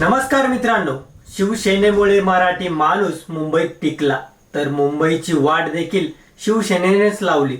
नमस्कार मित्रांनो शिवसेनेमुळे मराठी माणूस मुंबईत टिकला तर मुंबईची वाट देखील शिवसेनेनेच लावली.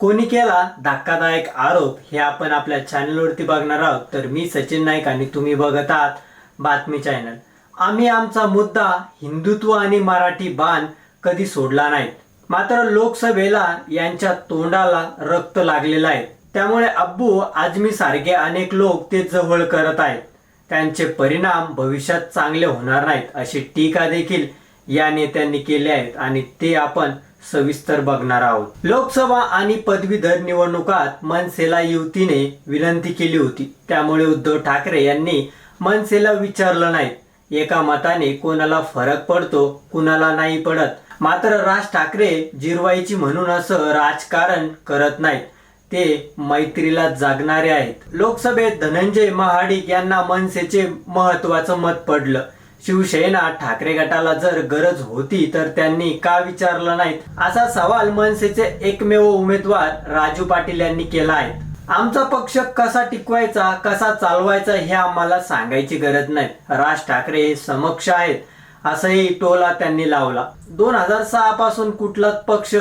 कोणी केला धक्कादायक आरोप हे आपण आपल्या चॅनलवरती बघणार आहोत. तर मी सचिन नाईक आणि तुम्ही बघत आहात बातमी चॅनल आम्ही आमचा मुद्दा हिंदुत्व आणि मराठी बाण कधी सोडला नाही मात्र लोकसभेला यांच्या तोंडाला रक्त लागलेलं आहे. त्यामुळे अब्बू आजमी सारखे अनेक लोक ते जवळ करत आहेत. त्यांचे परिणाम भविष्यात चांगले होणार नाहीत अशी टीका देखील या नेत्यांनी केली आहेत आणि ते आपण सविस्तर बघणार आहोत. लोकसभा आणि पदवीधर निवडणुकात मनसेला युतीने विनंती केली होती. त्यामुळे उद्धव ठाकरे यांनी मनसेला विचारलं नाही. एका मताने कोणाला फरक पडतो कुणाला नाही पडत. मात्र राज ठाकरे जिरवायची म्हणून असं राजकारण करत नाहीत. ते मैत्रीला जागणारे आहेत. लोकसभेत धनंजय महाडिक यांना मनसेचे महत्वाचं मत पडलं. शिवसेना ठाकरे गटाला जर गरज होती तर त्यांनी का विचारलं नाहीत? असा सवाल मनसेचे एकमेव उमेदवार राजू पाटील यांनी केला आहे. आमचा पक्ष कसा टिकवायचा कसा चालवायचा हे आम्हाला सांगायची गरज नाही. राज ठाकरे हे समक्ष आहेत. असंही टोला त्यांनी लावला. दोन हजार सहा पासून कुठलाच पक्ष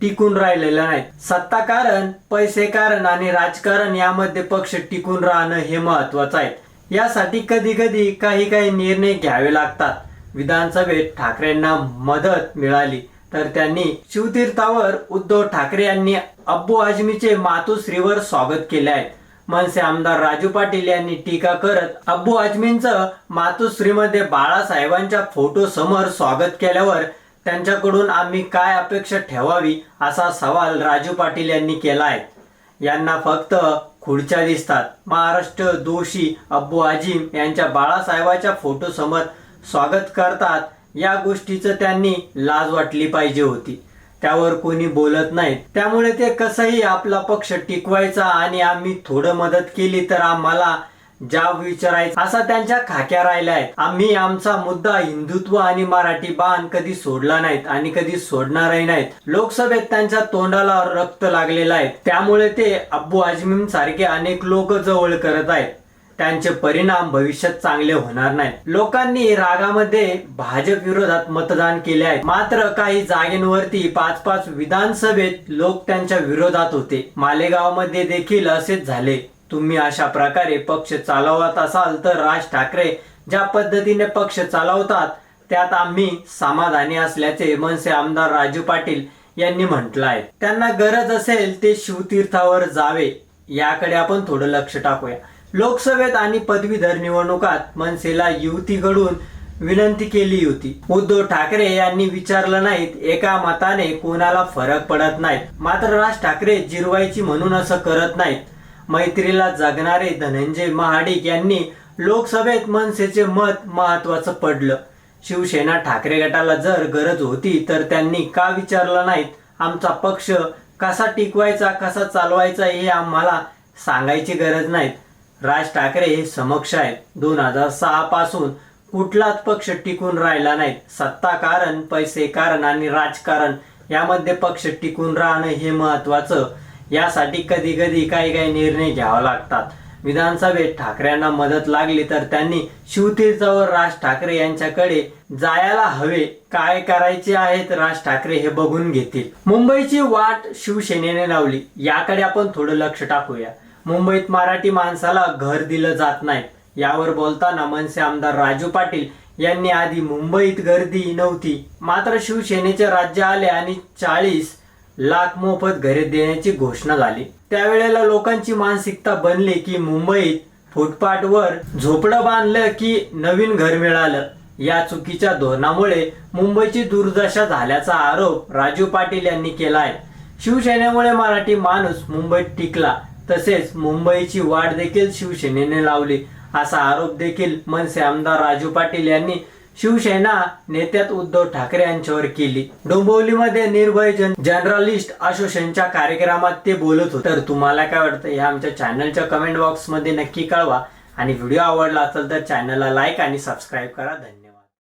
टिकून राहिलेलं नाही सत्ता कारण पैसे कारण आणि राजकारण यामध्ये पक्ष टिकून राहणं हे महत्वाचं आहे. यासाठी कधी कधी काही काही निर्णय घ्यावे लागतात. विधानसभेत ठाकरेंना मदत मिळाली तर त्यांनी शिवतीर्थावर उद्धव ठाकरे यांनी अब्बू आजमीचे मातोश्रीवर स्वागत केले आहे. मनसे आमदार राजू पाटील यांनी टीका करत अब्बू आजमींचं मातोश्रीमध्ये बाळासाहेबांच्या फोटो समोर स्वागत केल्यावर त्यांच्याकडून आम्ही काय अपेक्षा ठेवावी असा सवाल राजू पाटील यांनी केला आहे यांना फक्त खुर्च्या दिसतात. महाराष्ट्र दोषी अब्बू आजिम यांच्या बाळासाहेबाच्या फोटो समोर स्वागत करतात या गोष्टीचं त्यांनी लाज वाटली पाहिजे होती. त्यावर कोणी बोलत नाही. त्यामुळे ते कसंही आपला पक्ष टिकवायचा आणि आम्ही थोडं मदत केली तर आम्हाला जाब विचारायचा असा त्यांच्या खाक्या राहिल्या. आहेत आम्ही आमचा मुद्दा हिंदुत्व आणि मराठी बाण कधी सोडला नाहीत आणि कधी सोडणारही नाहीत. लोकसभेत त्यांच्या तोंडाला रक्त लागलेलं आहे. त्यामुळे ते अब्बू आजमीन सारखे अनेक लोक जवळ करत आहेत. त्यांचे परिणाम भविष्यात चांगले होणार नाहीत. लोकांनी रागामध्ये भाजप विरोधात मतदान केले आहे. मात्र काही जागेंवरती पाच पाच विधानसभेत लोक त्यांच्या विरोधात होते. मालेगावमध्ये देखील असेच झाले. तुम्ही अशा प्रकारे पक्ष चालवत असाल तर राज ठाकरे ज्या पद्धतीने पक्ष चालवतात त्यात आम्ही समाधानी असल्याचे मनसे आमदार राजू पाटील यांनी म्हटलं आहे त्यांना गरज असेल ते शिवतीर्थावर जावे याकडे आपण थोडं लक्ष टाकूया. लोकसभेत आणि पदवीधर निवडणुकात मनसेला युतीकडून विनंती केली होती. उद्धव ठाकरे यांनी विचारलं नाहीत एका मताने कोणाला फरक पडत नाहीत मात्र राज ठाकरे जिरवायची म्हणून असं करत नाहीत. मैत्रीला जगणारे धनंजय महाडिक यांनी लोकसभेत मनसेचे मत महत्वाचं पडलं. शिवसेना ठाकरे गटाला जर गरज होती तर त्यांनी का विचारलं नाहीत? आमचा पक्ष कसा टिकवायचा कसा चालवायचा हे आम्हाला सांगायची गरज नाही राज ठाकरे हे समक्ष आहेत. दोन हजार सहा पासून कुठलाच पक्ष टिकून राहिला नाही सत्ता कारण पैसे कारण आणि राजकारण यामध्ये पक्ष टिकून राहणं हे महत्वाचं यासाठी कधी कधी काही काही निर्णय घ्यावे लागतात. विधानसभेत ठाकरेंना मदत लागली तर त्यांनी शिवतीर्थावर राज ठाकरे यांच्याकडे जायला हवे. काय करायचे आहेत राज ठाकरे हे बघून घेतील. मुंबईची वाट शिवसेनेने लावली. याकडे आपण थोडं लक्ष टाकूया. मुंबईत मराठी माणसाला घर दिलं जात नाही. यावर बोलताना मनसे आमदार राजू पाटील यांनी आधी मुंबईत गर्दी नव्हती. मात्र शिवसेनेचे राज्य आले आणि चाळीस लाख मोफत घरे देण्याची घोषणा झाली. त्यावेळेला लोकांची मानसिकता बनली की मुंबईत फुटपाथवर झोपडं बांधलं की नवीन घर मिळालं. या चुकीच्या धोरणामुळे मुंबईची दुर्दशा झाल्याचा आरोप राजू पाटील यांनी केला आहे. शिवसेनेमुळे मराठी माणूस मुंबईत टिकला. तसेच मुंबईची वाट देखील शिवसेनेने लावली. असा आरोप देखील मनसे आमदार राजू पाटील यांनी शिवसेना नेत्यात उद्धव ठाकरे यांच्यावर केली. डोंबिवलीमध्ये निर्भय जन जर्नलिस्ट असोसिएशनच्या कार्यक्रमात ते बोलत होते. तर तुम्हाला काय वाटतं? हे आमच्या चॅनलच्या कमेंट बॉक्समध्ये नक्की कळवा. आणि व्हिडिओ आवडला असेल तर चॅनलला लाईक आणि सबस्क्राईब करा. धन्यवाद.